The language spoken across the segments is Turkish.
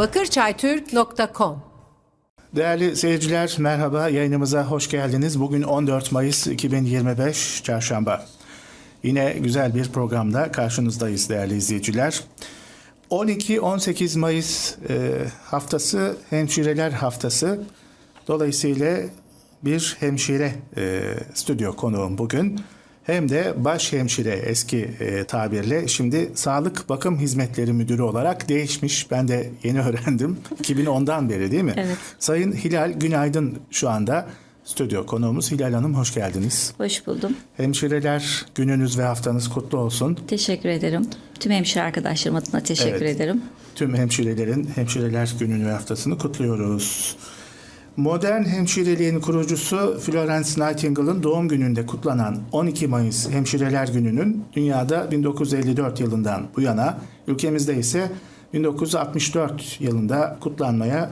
bakırçaytürk.com Değerli seyirciler merhaba yayınımıza hoş geldiniz. Bugün 14 Mayıs 2025 Çarşamba. Yine güzel bir programda karşınızdayız değerli izleyiciler. 12-18 Mayıs e, haftası hemşireler haftası. Dolayısıyla bir hemşire e, stüdyo konuğum bugün. Hem de baş hemşire eski e, tabirle şimdi Sağlık Bakım Hizmetleri Müdürü olarak değişmiş. Ben de yeni öğrendim. 2010'dan beri değil mi? Evet. Sayın Hilal Günaydın şu anda stüdyo konuğumuz. Hilal Hanım hoş geldiniz. Hoş buldum. Hemşireler gününüz ve haftanız kutlu olsun. Teşekkür ederim. Tüm hemşire arkadaşlarım adına teşekkür Evet. ederim. Tüm hemşirelerin Hemşireler Günü'nü ve haftasını kutluyoruz. Modern hemşireliğin kurucusu Florence Nightingale'ın doğum gününde kutlanan 12 Mayıs Hemşireler Günü'nün dünyada 1954 yılından bu yana, ülkemizde ise 1964 yılında kutlanmaya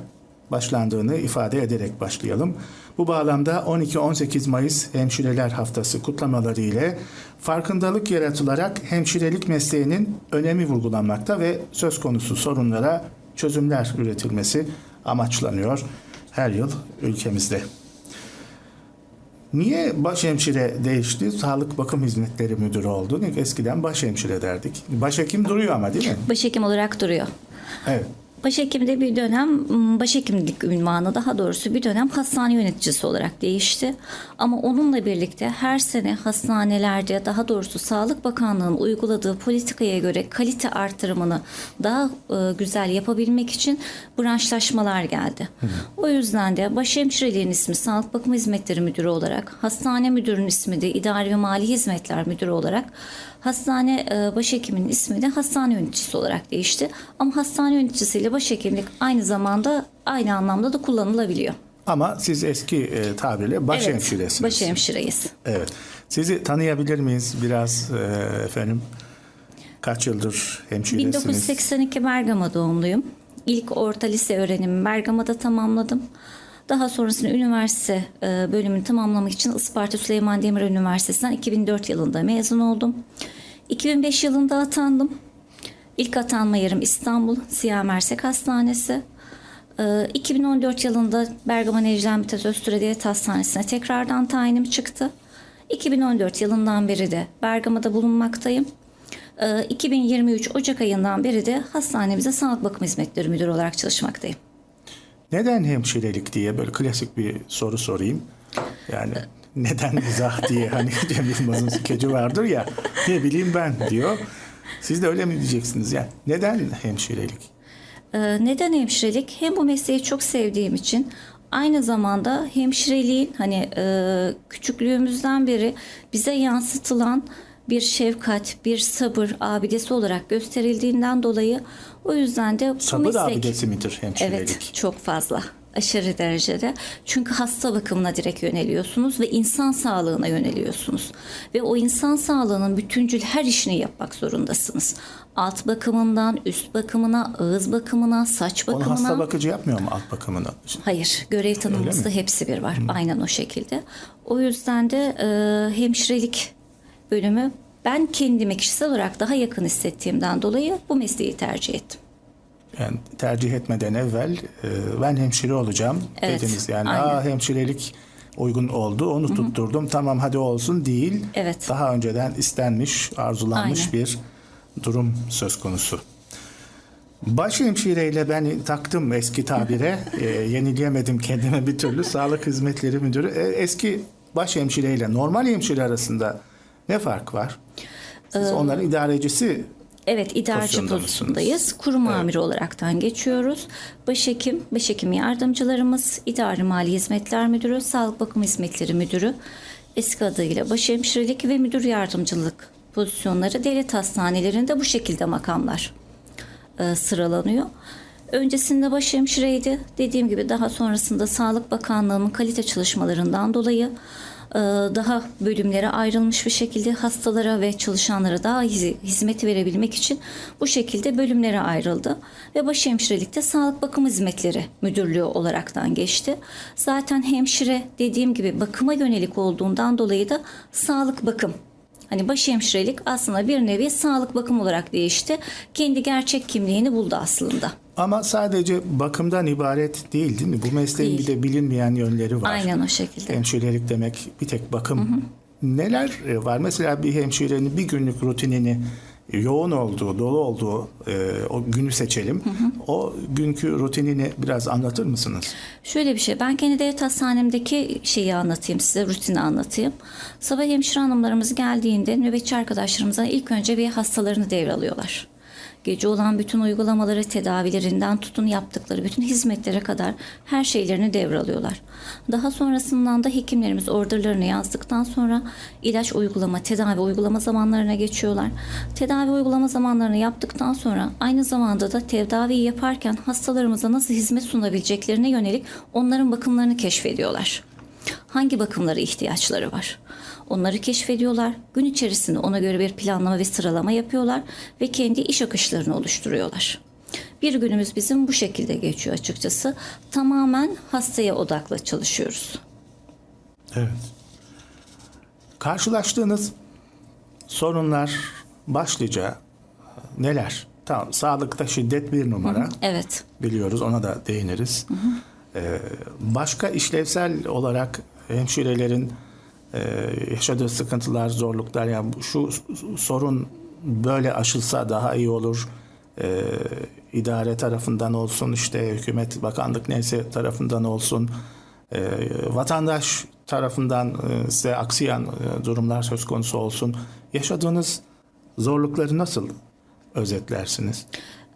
başlandığını ifade ederek başlayalım. Bu bağlamda 12-18 Mayıs Hemşireler Haftası kutlamaları ile farkındalık yaratılarak hemşirelik mesleğinin önemi vurgulanmakta ve söz konusu sorunlara çözümler üretilmesi amaçlanıyor her yıl ülkemizde. Niye başhemşire değişti? Sağlık Bakım Hizmetleri Müdürü oldu. Eskiden başhemşire derdik. Başhekim duruyor ama değil mi? Başhekim olarak duruyor. Evet. Başhekimde bir dönem m, başhekimlik ünvanı daha doğrusu bir dönem hastane yöneticisi olarak değişti. Ama onunla birlikte her sene hastanelerde daha doğrusu Sağlık Bakanlığı'nın uyguladığı politikaya göre kalite artırımını daha e, güzel yapabilmek için branşlaşmalar geldi. O yüzden de başhemşireliğin ismi Sağlık Bakım Hizmetleri Müdürü olarak, hastane müdürünün ismi de İdari ve Mali Hizmetler Müdürü olarak, hastane e, başhekiminin ismi de hastane yöneticisi olarak değişti. Ama hastane yöneticisiyle başhekimlik aynı zamanda aynı anlamda da kullanılabiliyor. Ama siz eski e, tabirle başhemşiresiniz. Evet, başhemşireyiz. Evet. Sizi tanıyabilir miyiz biraz e, efendim? Kaç yıldır hemşiresiniz? 1982 Bergama doğumluyum. İlk orta lise öğrenimi Bergama'da tamamladım. Daha sonrasında üniversite e, bölümünü tamamlamak için Isparta Süleyman Demirel Üniversitesi'nden 2004 yılında mezun oldum. 2005 yılında atandım. İlk atanma yerim İstanbul Siyah Mersek Hastanesi. E, 2014 yılında Bergama Necla Mithat Öztürk Devlet Hastanesi'ne tekrardan tayinim çıktı. 2014 yılından beri de Bergama'da bulunmaktayım. Ee, 2023 Ocak ayından beri de hastanemize Sağlık Bakım Hizmetleri Müdürü olarak çalışmaktayım. Neden hemşirelik diye böyle klasik bir soru sorayım. Yani neden izah diye hani Cem Yılmaz'ın skeci vardır ya ne bileyim ben diyor. Siz de öyle mi diyeceksiniz yani? Neden hemşirelik? Ee, Neden hemşirelik? Hem bu mesleği çok sevdiğim için aynı zamanda hemşireliğin hani e, küçüklüğümüzden beri bize yansıtılan bir şefkat, bir sabır abidesi olarak gösterildiğinden dolayı o yüzden de bu Sabır meslek... abidesi midir hemşirelik? Evet, çok fazla. Aşırı derecede. Çünkü hasta bakımına direkt yöneliyorsunuz ve insan sağlığına yöneliyorsunuz. Ve o insan sağlığının bütüncül her işini yapmak zorundasınız. Alt bakımından, üst bakımına, ağız bakımına, saç Onu bakımına. hasta bakıcı yapmıyor mu alt bakımını? Hayır, görev tanımımızda hepsi bir var. Aynen o şekilde. O yüzden de e, hemşirelik bölümü ben kendime kişisel olarak daha yakın hissettiğimden dolayı bu mesleği tercih ettim. Yani tercih etmeden evvel e, ben hemşire olacağım Evet, dediniz. Yani aynen. aa hemşirelik uygun oldu onu tutturdum tamam hadi olsun değil. Evet. Daha önceden istenmiş arzulanmış Aynen. bir durum söz konusu. Baş hemşireyle ben taktım eski tabire. e, yenileyemedim kendime bir türlü. Sağlık Hizmetleri Müdürü. E, eski baş hemşireyle normal hemşire arasında ne fark var? Siz Ee, onların idarecisi Evet, idareci pozisyondayız. Kurum amiri olaraktan geçiyoruz. Başhekim, başhekim yardımcılarımız, idari mali hizmetler müdürü, sağlık bakım hizmetleri müdürü, eski adıyla başhemşirelik ve müdür yardımcılık pozisyonları devlet hastanelerinde bu şekilde makamlar e, sıralanıyor. Öncesinde başhemşireydi. Dediğim gibi daha sonrasında Sağlık Bakanlığı'nın kalite çalışmalarından dolayı daha bölümlere ayrılmış bir şekilde hastalara ve çalışanlara daha hiz- hizmet verebilmek için bu şekilde bölümlere ayrıldı. Ve başhemşirelikte Sağlık Bakım Hizmetleri Müdürlüğü olaraktan geçti. Zaten hemşire dediğim gibi bakıma yönelik olduğundan dolayı da sağlık bakım Hani başhemşirelik aslında bir nevi sağlık bakım olarak değişti. Kendi gerçek kimliğini buldu aslında. Ama sadece bakımdan ibaret değil değil mi? Bu mesleğin Değil. bir de bilinmeyen yönleri var. Aynen o şekilde. Hemşirelik demek bir tek bakım. Neler e, var? Mesela bir hemşirenin bir günlük rutinini yoğun olduğu, dolu olduğu e, o günü seçelim. O günkü rutinini biraz anlatır mısınız? Şöyle bir şey ben kendi devlet hastanemdeki şeyi anlatayım size rutini anlatayım. Sabah hemşire hanımlarımız geldiğinde nöbetçi arkadaşlarımıza ilk önce bir hastalarını devralıyorlar. Gece olan bütün uygulamaları, tedavilerinden tutun yaptıkları bütün hizmetlere kadar her şeylerini devralıyorlar. Daha sonrasından da hekimlerimiz orderlarını yazdıktan sonra ilaç uygulama, tedavi uygulama zamanlarına geçiyorlar. Tedavi uygulama zamanlarını yaptıktan sonra aynı zamanda da tedaviyi yaparken hastalarımıza nasıl hizmet sunabileceklerine yönelik onların bakımlarını keşfediyorlar. Hangi bakımlara ihtiyaçları var? Onları keşfediyorlar. Gün içerisinde ona göre bir planlama ve sıralama yapıyorlar ve kendi iş akışlarını oluşturuyorlar. Bir günümüz bizim bu şekilde geçiyor açıkçası. Tamamen hastaya odaklı çalışıyoruz. Evet. Karşılaştığınız sorunlar başlıca neler? Tamam, sağlıkta şiddet bir numara. Evet. biliyoruz ona da değiniriz. Ee, başka işlevsel olarak hemşirelerin e, yaşadığı sıkıntılar, zorluklar yani şu sorun böyle aşılsa daha iyi olur. Ee, idare tarafından olsun işte hükümet bakanlık neyse tarafından olsun e, vatandaş tarafından e, size aksayan e, durumlar söz konusu olsun. Yaşadığınız zorlukları nasıl özetlersiniz?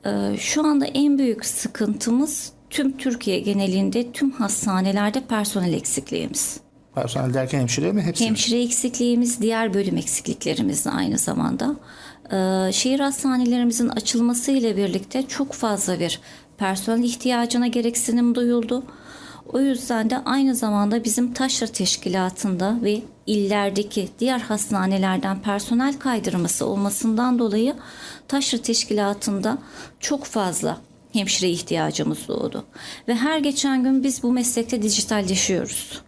Ee, Şu anda en büyük sıkıntımız tüm Türkiye genelinde tüm hastanelerde personel eksikliğimiz. Personel derken hemşire mi? Hepsi mi? Hemşire eksikliğimiz, diğer bölüm eksikliklerimiz de aynı zamanda. Ee, şehir hastanelerimizin açılması ile birlikte çok fazla bir personel ihtiyacına gereksinim duyuldu. O yüzden de aynı zamanda bizim taşra teşkilatında ve illerdeki diğer hastanelerden personel kaydırması olmasından dolayı taşra teşkilatında çok fazla hemşire ihtiyacımız doğdu. Ve her geçen gün biz bu meslekte dijitalleşiyoruz.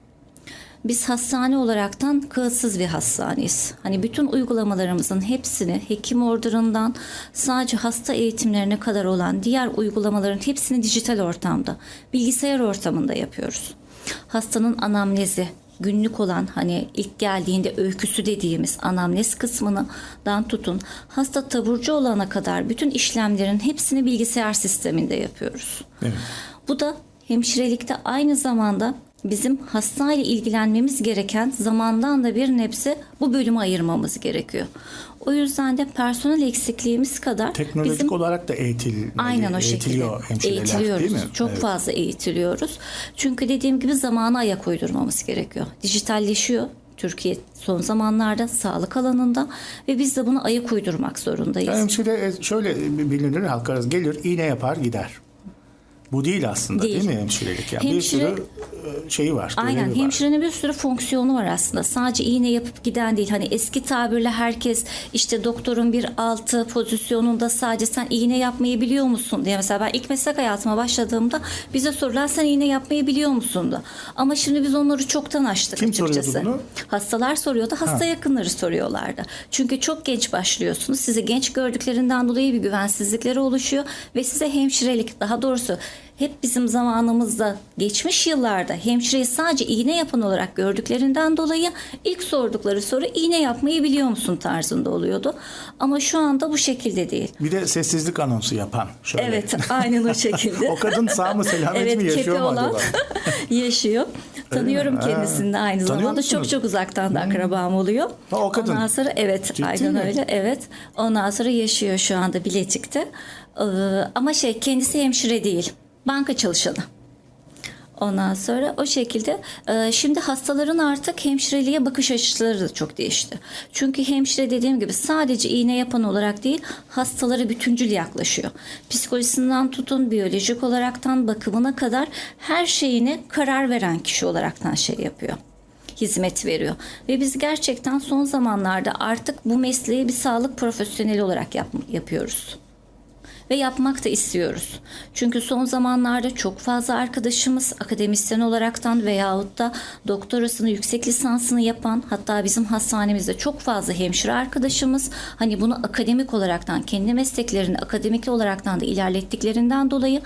Biz hastane olaraktan kağıtsız bir hastaneyiz. Hani bütün uygulamalarımızın hepsini hekim orderından sadece hasta eğitimlerine kadar olan diğer uygulamaların hepsini dijital ortamda, bilgisayar ortamında yapıyoruz. Hastanın anamnezi, günlük olan hani ilk geldiğinde öyküsü dediğimiz anamnez kısmından tutun hasta taburcu olana kadar bütün işlemlerin hepsini bilgisayar sisteminde yapıyoruz. Evet. Bu da hemşirelikte aynı zamanda bizim hastayla ilgilenmemiz gereken zamandan da bir nebze bu bölümü ayırmamız gerekiyor. O yüzden de personel eksikliğimiz kadar Teknolojik bizim olarak da eğitil, Aynen o şekilde. eğitiliyor hemşireler Eğitiliyoruz. değil mi? Çok Evet. fazla eğitiliyoruz. Çünkü dediğim gibi zamana ayak uydurmamız gerekiyor. Dijitalleşiyor Türkiye son zamanlarda sağlık alanında ve biz de buna ayak uydurmak zorundayız. Yani hemşire e, şöyle bilinir halk arası gelir iğne yapar gider. Bu değil aslında değil, Değil. mi hemşirelik? Yani bir Hemşire- sürü e, şeyi var. Aynen var. hemşirenin bir sürü fonksiyonu var aslında. Sadece iğne yapıp giden değil. Hani eski tabirle herkes işte doktorun bir altı pozisyonunda sadece sen iğne yapmayı biliyor musun diye. Mesela ben ilk meslek hayatıma başladığımda bize sorular sen iğne yapmayı biliyor musun da. Ama şimdi biz onları çoktan açtık Kim açıkçası. soruyordu bunu? Hastalar soruyordu. Hasta yakınları soruyorlardı. Çünkü çok genç başlıyorsunuz. Sizi genç gördüklerinden dolayı bir güvensizlikleri oluşuyor ve size hemşirelik daha doğrusu hep bizim zamanımızda geçmiş yıllarda hemşireyi sadece iğne yapan olarak gördüklerinden dolayı ilk sordukları soru iğne yapmayı biliyor musun tarzında oluyordu. Ama şu anda bu şekilde değil. Bir de sessizlik anonsu yapan. Şöyle. Evet aynen o şekilde. o kadın sağ mı selamet evet, mi yaşıyor mu olan acaba? yaşıyor. Tanıyorum kendisini de aynı Tanıyor zamanda. musunuz? Çok çok uzaktan da akrabam oluyor. Ha, o kadın. Ondan sonra evet Ciddi aynen mi? öyle. Evet. Ondan sonra yaşıyor şu anda Bilecik'te. Ee, ama şey kendisi hemşire değil. Banka çalışanı. Ondan sonra o şekilde e, şimdi hastaların artık hemşireliğe bakış açıları da çok değişti. Çünkü hemşire dediğim gibi sadece iğne yapan olarak değil hastalara bütüncül yaklaşıyor. Psikolojisinden tutun biyolojik olaraktan bakımına kadar her şeyini karar veren kişi olaraktan şey yapıyor hizmet veriyor. Ve biz gerçekten son zamanlarda artık bu mesleği bir sağlık profesyoneli olarak yap- yapıyoruz. Ve yapmak da istiyoruz. Çünkü son zamanlarda çok fazla arkadaşımız akademisyen olaraktan veyahut da doktorasını, yüksek lisansını yapan hatta bizim hastanemizde çok fazla hemşire arkadaşımız hani bunu akademik olaraktan kendi mesleklerini akademik olaraktan da ilerlettiklerinden dolayı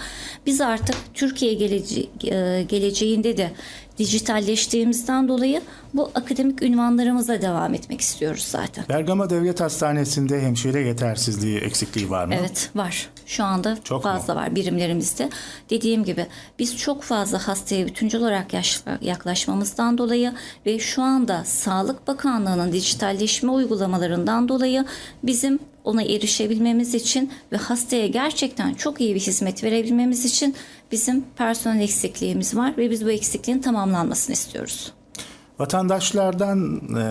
biz artık Türkiye gelece- e, geleceğinde de dijitalleştiğimizden dolayı bu akademik ünvanlarımıza devam etmek istiyoruz zaten. Bergama Devlet Hastanesi'nde hemşire yetersizliği, eksikliği var mı? Evet var. Şu anda Çok mu? fazla var birimlerimizde. Dediğim gibi biz çok fazla hastaya bütüncül olarak yaklaşmamızdan dolayı ve şu anda Sağlık Bakanlığı'nın dijitalleşme uygulamalarından dolayı bizim ona erişebilmemiz için ve hastaya gerçekten çok iyi bir hizmet verebilmemiz için bizim personel eksikliğimiz var ve biz bu eksikliğin tamamlanmasını istiyoruz. Vatandaşlardan e,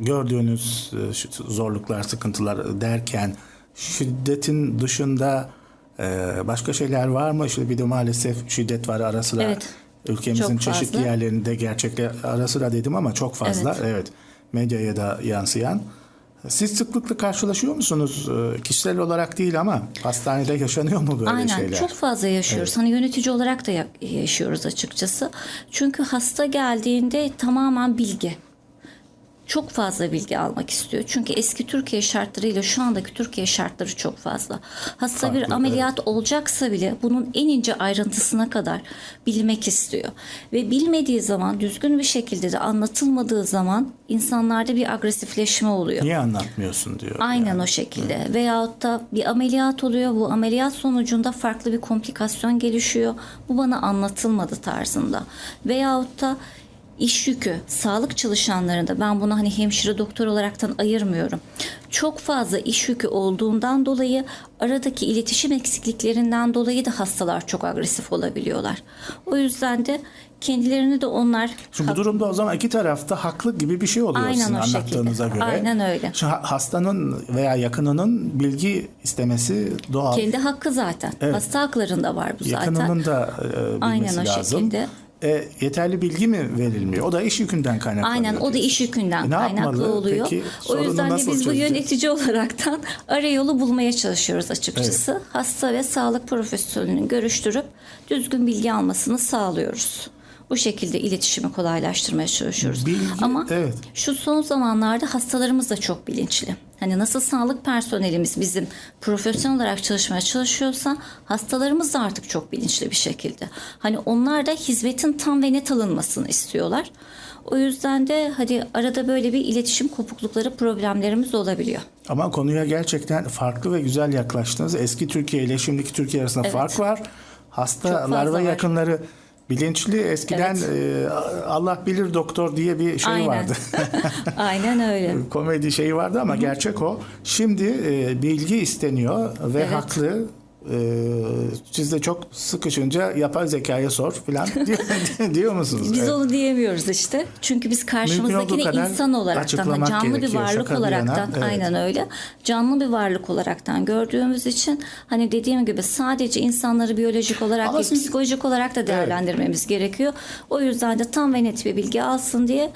gördüğünüz e, zorluklar, sıkıntılar derken şiddetin dışında e, başka şeyler var mı? İşte bir de maalesef şiddet var ara sıra. Evet. Ülkemizin Çok fazla. çeşitli yerlerinde gerçekle ara sıra dedim ama çok fazla. Evet. Evet. Medyaya da yansıyan. Siz sıklıkla karşılaşıyor musunuz? E, Kişisel olarak değil ama hastanede yaşanıyor mu böyle Aynen şeyler? çok fazla yaşıyoruz. Hani yönetici olarak da ya- yaşıyoruz açıkçası. Çünkü hasta geldiğinde tamamen bilgi. Çok fazla bilgi almak istiyor. Çünkü eski Türkiye şartlarıyla şu andaki Türkiye şartları çok fazla. Hasta Farklı, bir ameliyat olacaksa bile bunun en ince ayrıntısına kadar bilmek istiyor. Ve bilmediği zaman düzgün bir şekilde de anlatılmadığı zaman insanlarda bir agresifleşme oluyor. Niye anlatmıyorsun diyor. Aynen o şekilde. Veyahut da bir ameliyat oluyor. Bu ameliyat sonucunda farklı bir komplikasyon gelişiyor. Bu bana anlatılmadı tarzında. Veyahut da iş yükü, sağlık çalışanlarında ben bunu hani hemşire doktor olaraktan ayırmıyorum. Çok fazla iş yükü olduğundan dolayı aradaki iletişim eksikliklerinden dolayı da hastalar çok agresif olabiliyorlar. O yüzden de kendilerini de onlar Şimdi bu durumda o zaman iki tarafta haklı gibi bir şey oluyor Aynen sizin o anlattığınıza şekilde. göre. Aynen öyle. Şimdi ha- hastanın veya yakınının bilgi istemesi doğal. kendi hakkı zaten. Evet. Hasta haklarında var bu zaten. Yakınının da e, bilmesi Aynen o lazım. şekilde. E, yeterli bilgi mi verilmiyor? O da iş yükünden kaynaklanıyor. Aynen o da iş yükünden E, kaynaklı oluyor. Peki, o yüzden de biz bu yönetici olaraktan arayolu bulmaya çalışıyoruz açıkçası. Hasta ve sağlık profesyonelinin görüştürüp düzgün bilgi almasını sağlıyoruz. Bu şekilde iletişimi kolaylaştırmaya çalışıyoruz. Bilgi, Ama evet. şu son zamanlarda hastalarımız da çok bilinçli. Hani nasıl sağlık personelimiz bizim profesyonel olarak çalışmaya çalışıyorsa hastalarımız da artık çok bilinçli bir şekilde. Hani onlar da hizmetin tam ve net alınmasını istiyorlar. O yüzden de hadi arada böyle bir iletişim kopuklukları problemlerimiz olabiliyor. Ama konuya gerçekten farklı ve güzel yaklaştınız. Eski Türkiye ile şimdiki Türkiye arasında Evet. fark var. Hastalar ve yakınları bilinçli. Eskiden e, Allah bilir doktor diye bir şey Aynen. vardı. Aynen öyle. komedi şeyi vardı ama gerçek o. Şimdi e, bilgi isteniyor ve Evet. haklı. E, siz de çok sıkışınca yapay zekaya sor filan diyor, musunuz? Biz Evet. onu diyemiyoruz işte. Çünkü biz karşımızdakini insan olaraktan, canlı bir gerekiyor, varlık şaka bir olaraktan, evet. aynen öyle. Canlı bir varlık olaraktan gördüğümüz için hani dediğim gibi sadece insanları biyolojik olarak Ama değil, siz- psikolojik olarak da değerlendirmemiz gerekiyor. O yüzden de tam ve net bir bilgi alsın diye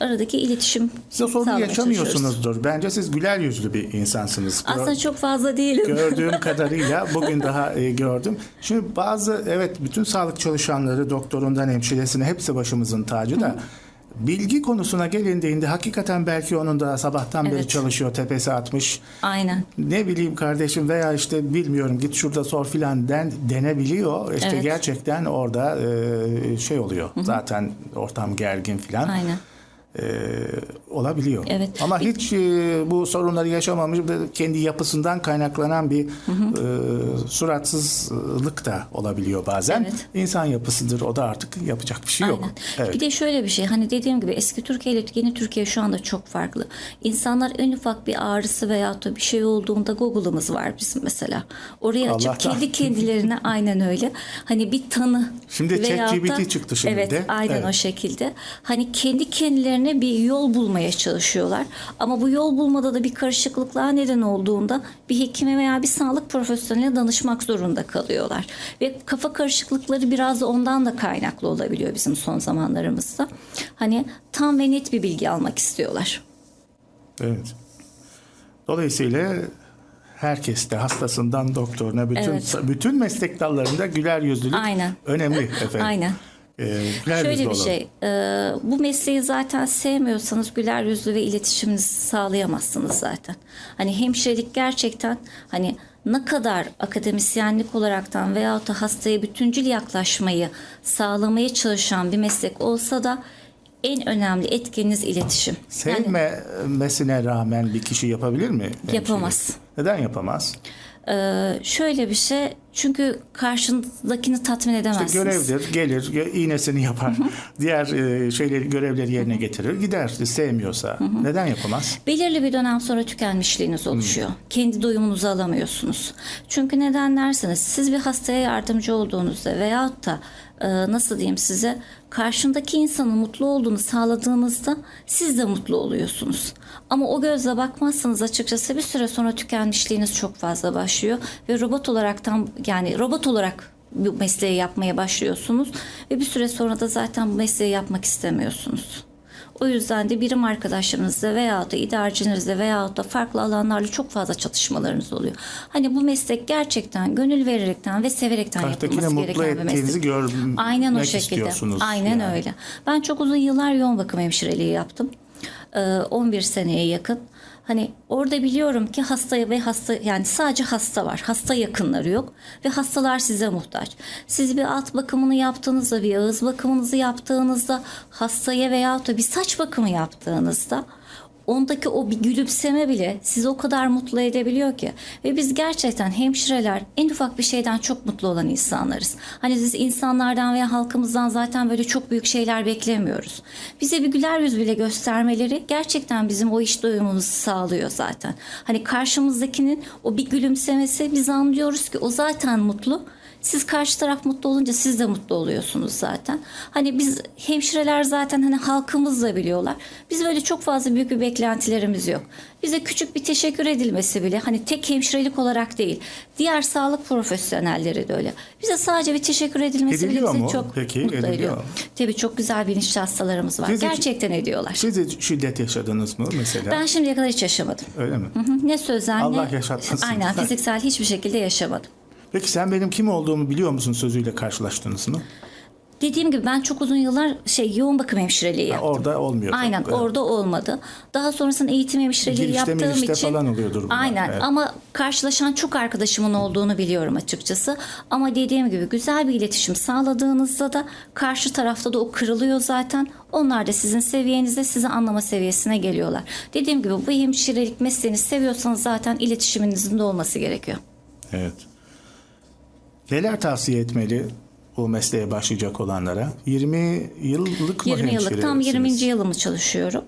aradaki iletişim Siz o sorunu yaşamıyorsunuzdur. Bence siz güler yüzlü bir insansınız. Gör- Aslında çok fazla değilim. gördüğüm kadarıyla bugün daha e, gördüm. Şimdi bazı evet bütün sağlık çalışanları doktorundan hemşiresine hepsi başımızın tacı da bilgi konusuna gelindiğinde hakikaten belki onun da sabahtan beri Evet. çalışıyor tepesi atmış. Aynen. Ne bileyim kardeşim veya işte bilmiyorum git şurada sor filan den, denebiliyor. İşte Evet. gerçekten orada e, şey oluyor. Zaten ortam gergin filan. Aynen. E, olabiliyor. Evet. Ama hiç e, bu sorunları yaşamamış kendi yapısından kaynaklanan bir e, suratsızlık da olabiliyor bazen. Evet. İnsan yapısıdır. O da artık yapacak bir şey yok. Evet. Bir de şöyle bir şey hani dediğim gibi eski Türkiye ile yeni Türkiye şu anda çok farklı. İnsanlar en ufak bir ağrısı veya da bir şey olduğunda Google'ımız var bizim mesela. Oraya açıp Allah'tan. kendi kendilerine aynen öyle. Hani bir tanı. Şimdi ChatGPT çıktı şimdi Evet aynen Evet. o şekilde. Hani kendi kendilerine bir yol bulmaya çalışıyorlar. Ama bu yol bulmada da bir karışıklıklar neden olduğunda bir hekime veya bir sağlık profesyoneline danışmak zorunda kalıyorlar. Ve kafa karışıklıkları biraz da ondan da kaynaklı olabiliyor bizim son zamanlarımızda. Hani tam ve net bir bilgi almak istiyorlar. Evet. Dolayısıyla herkeste hastasından doktoruna bütün Evet. bütün meslek dallarında güler yüzlülük Aynen. önemli efendim. Aynen. Ee, güler Şöyle bir olalım. şey, e, bu mesleği zaten sevmiyorsanız güler yüzlü ve iletişiminizi sağlayamazsınız zaten. Hani hemşirelik gerçekten hani ne kadar akademisyenlik olaraktan veyahut da hastaya bütüncül yaklaşmayı sağlamaya çalışan bir meslek olsa da en önemli etkeniniz iletişim. Yani Sevmemesine rağmen bir kişi yapabilir mi? hemşirelik? Yapamaz. Neden yapamaz? e, şöyle bir şey, çünkü karşındakini tatmin edemezsiniz. Görevdir, gelir, iğnesini yapar. Diğer e, şeyleri, görevleri yerine getirir, gider. Sevmiyorsa neden yapamaz? Belirli bir dönem sonra tükenmişliğiniz oluşuyor. Kendi doyumunuzu alamıyorsunuz. Çünkü neden derseniz siz bir hastaya yardımcı olduğunuzda veyahut da e, nasıl diyeyim size karşındaki insanın mutlu olduğunu sağladığınızda siz de mutlu oluyorsunuz. Ama o gözle bakmazsanız açıkçası bir süre sonra tükenmişliğiniz çok fazla başlıyor ve robot olaraktan yani robot olarak bu mesleği yapmaya başlıyorsunuz ve bir süre sonra da zaten bu mesleği yapmak istemiyorsunuz. O yüzden de birim arkadaşlarınızla veya da idarecinizle veya da farklı alanlarla çok fazla çatışmalarınız oluyor. Hani bu meslek gerçekten gönül vererekten ve severekten Karşıdakini yapılması gereken bir meslek. görmek Aynen o şekilde. Aynen yani. öyle. Ben çok uzun yıllar yoğun bakım hemşireliği yaptım. Ee, 11 seneye yakın. Hani orada biliyorum ki hastaya ve hasta yani sadece hasta var. Hasta yakınları yok ve hastalar size muhtaç. Siz bir alt bakımını yaptığınızda, bir ağız bakımınızı yaptığınızda, hastaya veya da bir saç bakımı yaptığınızda ondaki o bir gülümseme bile sizi o kadar mutlu edebiliyor ki. Ve biz gerçekten hemşireler en ufak bir şeyden çok mutlu olan insanlarız. Hani biz insanlardan veya halkımızdan zaten böyle çok büyük şeyler beklemiyoruz. Bize bir güler yüz bile göstermeleri gerçekten bizim o iş doyumumuzu sağlıyor zaten. Hani karşımızdakinin o bir gülümsemesi biz anlıyoruz ki o zaten mutlu. Siz karşı taraf mutlu olunca siz de mutlu oluyorsunuz zaten. Hani biz hemşireler zaten hani halkımız da biliyorlar. Biz böyle çok fazla büyük bir beklentilerimiz yok. Bize küçük bir teşekkür edilmesi bile hani tek hemşirelik olarak değil. Diğer sağlık profesyonelleri de öyle. Bize sadece bir teşekkür edilmesi bile Ediliyor bizi mu? çok Peki, mutlu ediliyor. ediyor. Tabii çok güzel bilinçli hastalarımız var. Siz hiç- Gerçekten ediyorlar. Siz de şiddet yaşadınız mı mesela? Ben şimdiye kadar hiç yaşamadım. Öyle mi? Hı hı. Ne Allah ne yaşatmasın. aynen fiziksel hiçbir şekilde yaşamadım. Peki sen benim kim olduğumu biliyor musun sözüyle karşılaştınız mı? Dediğim gibi ben çok uzun yıllar şey yoğun bakım hemşireliği yaptım. Orada olmuyor. Aynen tabii. orada olmadı. Daha sonrasında eğitim hemşireliği Girişte yaptığım mirişte için falan oluyordur bunlar, Aynen evet. ama karşılaşan çok arkadaşımın olduğunu biliyorum açıkçası. Ama dediğim gibi güzel bir iletişim sağladığınızda da karşı tarafta da o kırılıyor zaten. Onlar da sizin seviyenizde sizi anlama seviyesine geliyorlar. Dediğim gibi bu hemşirelik mesleğini seviyorsanız zaten iletişiminizin de olması gerekiyor. Evet. Neler tavsiye etmeli bu mesleğe başlayacak olanlara? 20 yıllık mı 20 yıllık tam 20. hemşiresiniz? yılımı çalışıyorum.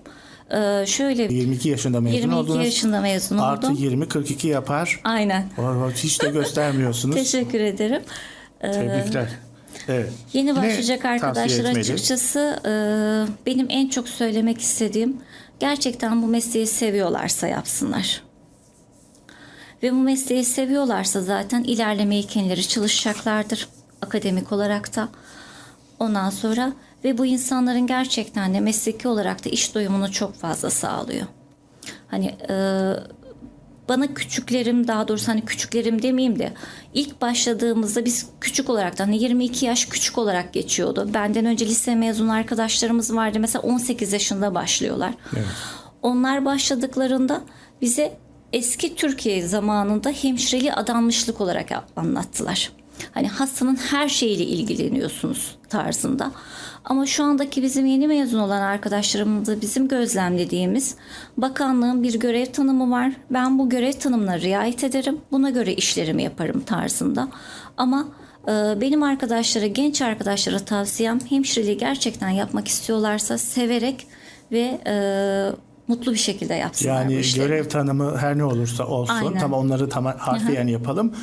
Ee, şöyle 22 yaşında mezun 22 oldunuz. yaşında mezun Artı oldum. 20 42 yapar. Aynen. Hiç de göstermiyorsunuz. Teşekkür ederim. Ee, Tebrikler. Evet. Yeni Ne başlayacak tavsiye arkadaşlar açıkçası e, benim en çok söylemek istediğim gerçekten bu mesleği seviyorlarsa yapsınlar. Ve bu mesleği seviyorlarsa zaten ilerlemeyi kendileri çalışacaklardır akademik olarak da. Ondan sonra ve bu insanların gerçekten de mesleki olarak da iş doyumunu çok fazla sağlıyor. Hani e, bana küçüklerim daha doğrusu hani küçüklerim demeyeyim de ilk başladığımızda biz küçük olarak da hani 22 yaş küçük olarak geçiyordu. Benden önce lise mezunu arkadaşlarımız vardı. Mesela 18 yaşında başlıyorlar. Onlar başladıklarında bize eski Türkiye zamanında hemşireliği adanmışlık olarak anlattılar. Hani hastanın her şeyiyle ilgileniyorsunuz tarzında. Ama şu andaki bizim yeni mezun olan arkadaşlarımızda bizim gözlemlediğimiz bakanlığın bir görev tanımı var. Ben bu görev tanımına riayet ederim. Buna göre işlerimi yaparım tarzında. Ama e, benim arkadaşlara, genç arkadaşlara tavsiyem hemşireliği gerçekten yapmak istiyorlarsa severek ve e, mutlu bir şekilde yapsınlar bu Yani işleri. görev tanımı her ne olursa olsun. Aynen. Tam onları tam harfiyen yapalım.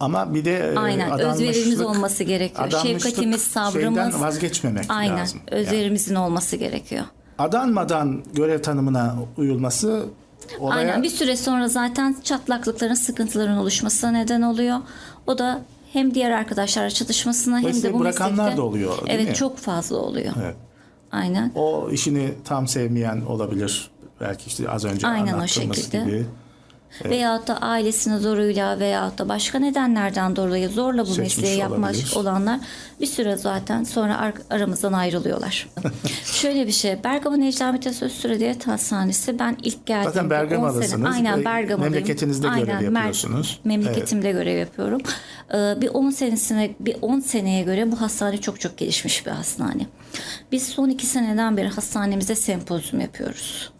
Ama bir de e, Aynen özverimiz olması gerekiyor. Şefkatimiz, sabrımız. Vazgeçmemek Aynen lazım. Yani özverimizin olması gerekiyor. adanmadan görev tanımına uyulması olaya Aynen bir süre sonra zaten çatlaklıkların, sıkıntıların oluşmasına neden oluyor. O da hem diğer arkadaşlarla çatışmasına hem de bu bırakanlar meslekte- da oluyor, değil Evet mi? çok fazla oluyor. Evet. Aynen. o işini tam sevmeyen olabilir. Belki işte az önce Aynen o anlattığımız şekilde. gibi. Veyahut da ailesinin zoruyla veyahut da başka nedenlerden dolayı zorla bu Seçmiş mesleği yapmak olabilir. olanlar bir süre zaten sonra ar- aramızdan ayrılıyorlar. Şöyle bir şey, Bergama Necla Mithat Özsüre Devlet Hastanesi ben ilk geldiğimde Zaten 10 Bergama'dasınız. sene, aynen Ve Bergama'dayım. memleketinizde görev Aynen, yapıyorsunuz. memleketimde görev yapıyorum. Ee, bir 10 senesine bir 10 seneye göre bu hastane çok çok gelişmiş bir hastane. Biz son 2 seneden beri hastanemizde sempozyum yapıyoruz.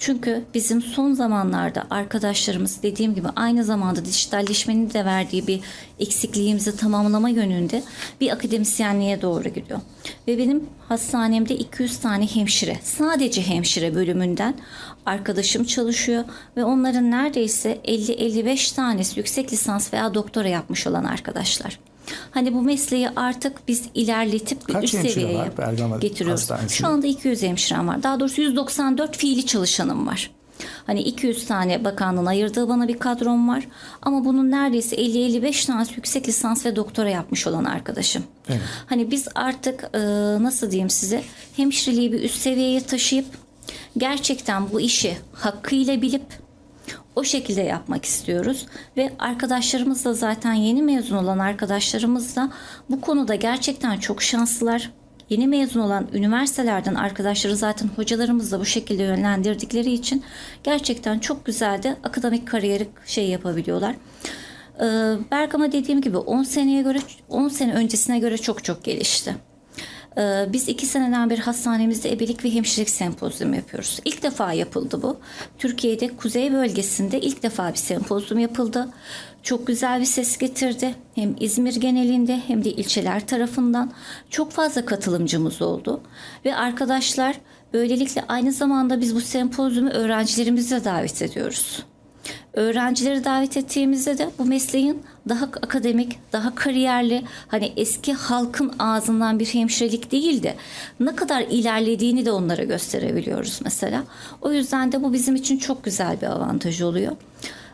Çünkü bizim son zamanlarda arkadaşlarımız dediğim gibi aynı zamanda dijitalleşmenin de verdiği bir eksikliğimizi tamamlama yönünde bir akademisyenliğe doğru gidiyor. Ve benim hastanemde 200 tane hemşire, sadece hemşire bölümünden arkadaşım çalışıyor ve onların neredeyse 50-55 tanesi yüksek lisans veya doktora yapmış olan arkadaşlar. Hani bu mesleği artık biz ilerletip bir Kaç üst hemşire seviyeye var Bergama getiriyoruz. Hastanesi'nde? Şu anda 200 hemşirem var. Daha doğrusu 194 fiili çalışanım var. Hani 200 tane bakanlığın ayırdığı bana bir kadrom var. Ama bunun neredeyse 50-55 tanesi yüksek lisans ve doktora yapmış olan arkadaşım. Evet. Hani biz artık e, nasıl diyeyim size hemşireliği bir üst seviyeye taşıyıp gerçekten bu işi hakkıyla bilip o şekilde yapmak istiyoruz ve arkadaşlarımız da zaten yeni mezun olan arkadaşlarımız da bu konuda gerçekten çok şanslılar. Yeni mezun olan üniversitelerden arkadaşları zaten hocalarımız da bu şekilde yönlendirdikleri için gerçekten çok güzel de akademik kariyeri şey yapabiliyorlar. Ee, Bergama dediğim gibi 10 seneye göre 10 sene öncesine göre çok çok gelişti. Ee, Biz iki seneden beri hastanemizde ebelik ve hemşirelik sempozyumu yapıyoruz. İlk defa yapıldı bu. Türkiye'de kuzey bölgesinde ilk defa bir sempozyum yapıldı. Çok güzel bir ses getirdi. Hem İzmir genelinde hem de ilçeler tarafından çok fazla katılımcımız oldu. Ve arkadaşlar böylelikle aynı zamanda biz bu sempozyumu öğrencilerimize davet ediyoruz. Öğrencileri davet ettiğimizde de bu mesleğin daha akademik, daha kariyerli, hani eski halkın ağzından bir hemşirelik değil de ne kadar ilerlediğini de onlara gösterebiliyoruz mesela. O yüzden de bu bizim için çok güzel bir avantaj oluyor.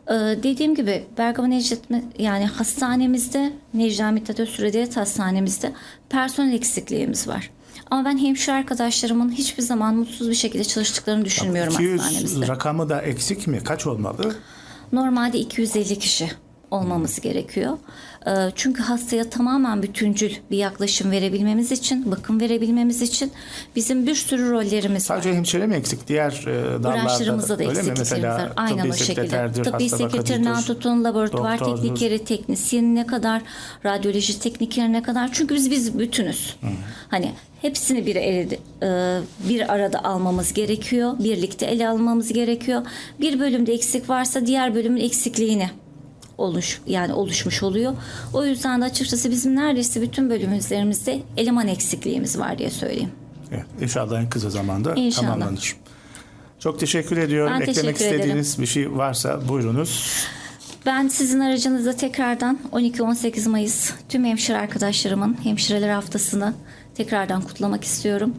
Ee, dediğim gibi Bergama Necdet yani hastanemizde Necla Mithat Devlet Hastanemizde personel eksikliğimiz var. Ama ben hemşire arkadaşlarımın hiçbir zaman mutsuz bir şekilde çalıştıklarını düşünmüyorum 200 hastanemizde. rakamı da eksik mi? Kaç olmalı? Normalde 250 kişi olmamız gerekiyor. Ee, Çünkü hastaya tamamen bütüncül bir yaklaşım verebilmemiz için, bakım verebilmemiz için bizim bir sürü rollerimiz var. Sadece hemşire mi eksik? Diğer e, dallarda da öyle mi? Mesela var. Aynen tıbbi o şekilde. sekreterdir, Tıbbi sekreterinden tutun, laboratuvar teknikeri, teknisyenine kadar, radyoloji teknikerine kadar. Çünkü biz biz bütünüz. Hani hepsini bir ele, e, bir arada almamız gerekiyor. Birlikte ele almamız gerekiyor. Bir bölümde eksik varsa diğer bölümün eksikliğini oluş yani oluşmuş oluyor. O yüzden de açıkçası bizim neredeyse bütün bölümlerimizde eleman eksikliğimiz var diye söyleyeyim. Evet, inşallah en kısa zamanda İnşallah. tamamlanır. Çok teşekkür ediyorum. Ben Eklemek teşekkür ederim. istediğiniz bir şey varsa buyurunuz. Ben sizin aracınızda tekrardan 12-18 Mayıs tüm hemşire arkadaşlarımın hemşireler haftasını tekrardan kutlamak istiyorum.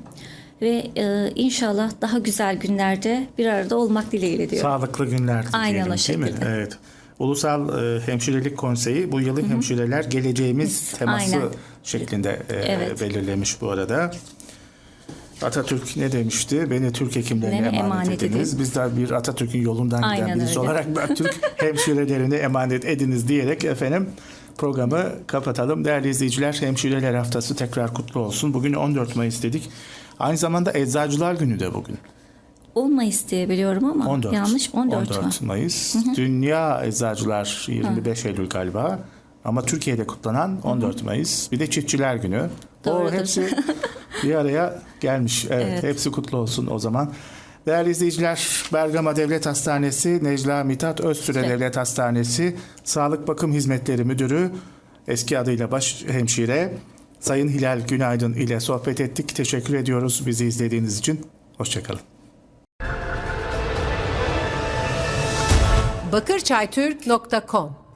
Ve e, inşallah daha güzel günlerde bir arada olmak dileğiyle diyorum. Sağlıklı günler Aynen diyelim o değil mi? şekilde. Evet. Ulusal e, Hemşirelik Konseyi bu yılı hemşireler geleceğimiz teması Aynen. şeklinde e, Evet. belirlemiş bu arada. Atatürk ne demişti? Beni Türk hekimlerine Emanet emanet, edin. ediniz. Biz de bir Atatürk'ün yolundan giden Aynen birisi öyle. olarak ben Türk hemşirelerine emanet ediniz diyerek efendim programı kapatalım. Değerli izleyiciler Hemşireler Haftası tekrar kutlu olsun. Bugün 14 Mayıs dedik. Aynı zamanda Eczacılar Günü de bugün. 10 Mayıs diye biliyorum ama 14. yanlış 14, mü? Mayıs. Dünya Eczacılar 25 Eylül galiba. Ama Türkiye'de kutlanan 14 Mayıs. Bir de Çiftçiler Günü. O Doğrudur. hepsi bir araya gelmiş. Evet, Evet. hepsi kutlu olsun o zaman. Değerli izleyiciler, Bergama Devlet Hastanesi, Necla Mithat Özsüre Evet. Devlet Hastanesi, Sağlık Bakım Hizmetleri Müdürü, eski adıyla baş hemşire, Sayın Hilal Günaydın ile sohbet ettik. Teşekkür ediyoruz bizi izlediğiniz için. Hoşçakalın. bakırçaytürk.com